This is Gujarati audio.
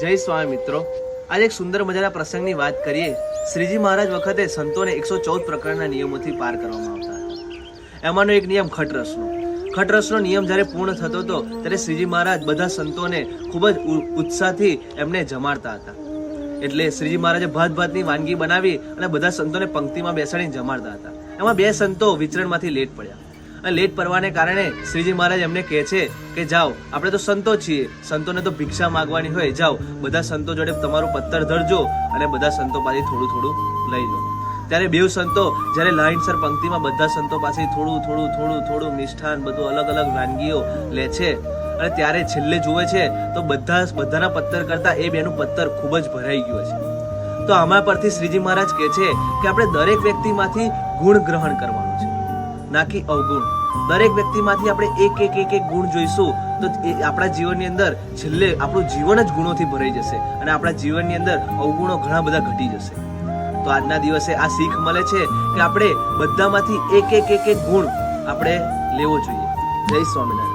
જય સ્વામી મિત્રો. આજે એક સુંદર મજાના પ્રસંગની વાત કરીએ. શ્રીજી મહારાજ વખતે સંતોને એકસો ચૌદ પ્રકારના નિયમોથી પાર કરવામાં આવતા હતા. એમાંનો એક નિયમ ખટરસનો. ખટરસનો નિયમ જ્યારે પૂર્ણ થતો હતો, ત્યારે શ્રીજી મહારાજ બધા સંતોને ખૂબ જ ઉત્સાહથી એમને જમાડતા હતા. એટલે શ્રીજી મહારાજે ભાત ભાતની વાનગી બનાવી અને બધા સંતોને પંક્તિમાં બેસાડીને જમાડતા હતા. એમાં બે સંતો વિચરણમાંથી લેટ પડ્યા. અને લેટ પડવાને કારણે શ્રીજી મહારાજ એમને કહે છે કે જાઓ, આપણે તો સંતો છીએ. સંતોને તો ભિક્ષા માગવાની હોય, જાઓ. બધા સંતો જોડે તમારું પત્તર ધરજો અને બધા સંતો પાસે થોડું થોડું લઈ લો. ત્યારે બેવ સંતો, જ્યારે લાઈનસર પંક્તિમાં બધા સંતો પાસે થોડું થોડું થોડું થોડું મિષ્ઠાન, બધું અલગ અલગ વાનગીઓ લે છે અને ત્યારે છેલ્લે જુએ છે, તો બધા બધાના પત્તર કરતાં એ બેનું પત્તર ખૂબ જ ભરાઈ ગયું છે તો આમાં પરથી શ્રીજી મહારાજ કહે છે કે આપણે દરેક વ્યક્તિમાંથી ગુણ ગ્રહણ કરવાનું છે. ના કે અવગુણ. દરેક વ્યક્તિમાંથી આપણે એક એક એક એક ગુણ જોઈશું, તો આપણા જીવનની અંદર છેલ્લે આપણું જીવન જ ગુણોથી ભરાઈ જશે અને આપણા જીવનની અંદર અવગુણો ઘણા બધા ઘટી જશે. તો આજના દિવસે આ શીખ મળે છે કે આપણે બધામાંથી એક એક એક એક ગુણ આપણે લેવો જોઈએ. જય સ્વામિનારાયણ.